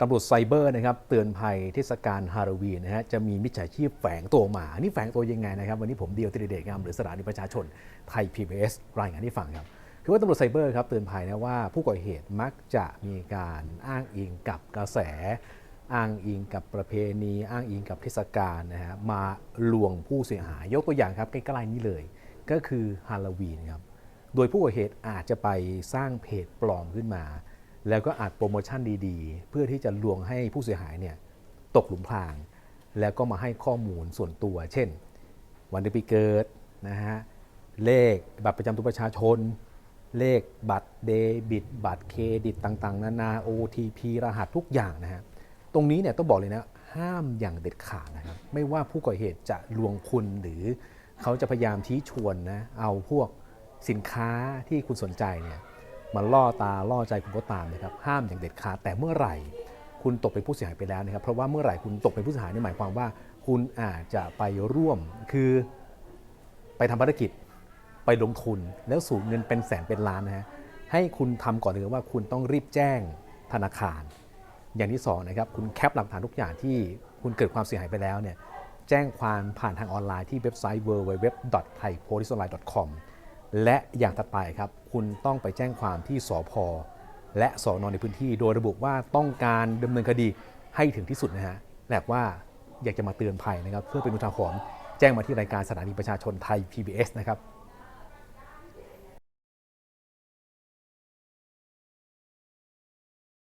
ตำรวจไซเบอร์นะครับเตือนภัยเทศกาลฮาโลวีนนะฮะจะมีมิจฉาชีพแฝงตัวมา นี่แฝงตัวยังไงนะครับ วันนี้ผมเดียวติริเดชงามหรือสถานีประชาชนไทย PBS รายงานให้ฟังครับ คือว่าตำรวจไซเบอร์ครับเตือนภัยนะว่าผู้ก่อเหตุมักจะมีการอ้างอิงกับกระแส อ้างอิงกับประเพณี อ้างอิงกับเทศกาลนะฮะมาลวงผู้เสียหายยกตัวอย่างครับใกล้ๆนี้เลย ก็คือฮาโลวีนครับโดยผู้ก่อเหตุอาจจะไปสร้างเพจปลอมขึ้นมา แล้วก็อาจโปรโมชั่นดีๆ เพื่อที่จะลวงให้ผู้เสียหายเนี่ยตกหลุมพราง แล้วก็มาให้ข้อมูลส่วนตัว เช่น วันเดือนปีเกิดนะฮะเลขบัตรประจำตัวประชาชน เลขบัตรเดบิต บัตรเครดิตต่างๆ นานา OTP รหัสทุกอย่างนะฮะตรงนี้เนี่ยต้องบอกเลยนะห้ามอย่างเด็ดขาดนะครับไม่ว่าผู้ก่อเหตุจะลวงคุณหรือเขาจะพยายามชี้ชวนนะเอาพวกสินค้าที่คุณสนใจเนี่ย มาล่อตาล่อใจคุณก็ตามนะครับห้ามอย่างเด็ดขาดแต่เมื่อไหร่ คุณตกเป็นผู้เสียหายไปแล้วนะครับเพราะว่าเมื่อไหร่คุณตกเป็นผู้เสียหายนี่หมายความว่า คุณอาจจะไปร่วมคือไปทำภารกิจไปลงทุนแล้วสูญเงินเป็นแสนเป็นล้านนะฮะให้คุณทำก่อนเลยว่าคุณต้องรีบแจ้งธนาคาร อย่างที่สองนะครับคุณแคปหลักฐานทุกอย่างที่คุณเกิดความเสียหายไปแล้วเนี่ยแจ้งความผ่านทางออนไลน์ที่เว็บไซต์ www.thaipoliceonline.com และอย่างถัดไปครับ คุณต้องไปแจ้งความที่สพและสอนอในพื้นที่ โดยระบุว่าต้องการดำเนินคดีให้ถึงที่สุดนะฮะแหลกว่าอยากจะมาเตือนภัยนะครับ เพื่อเป็นอุทาหรณ์แจ้งมาที่รายการสถานีประชาชนไทย PBS นะครับ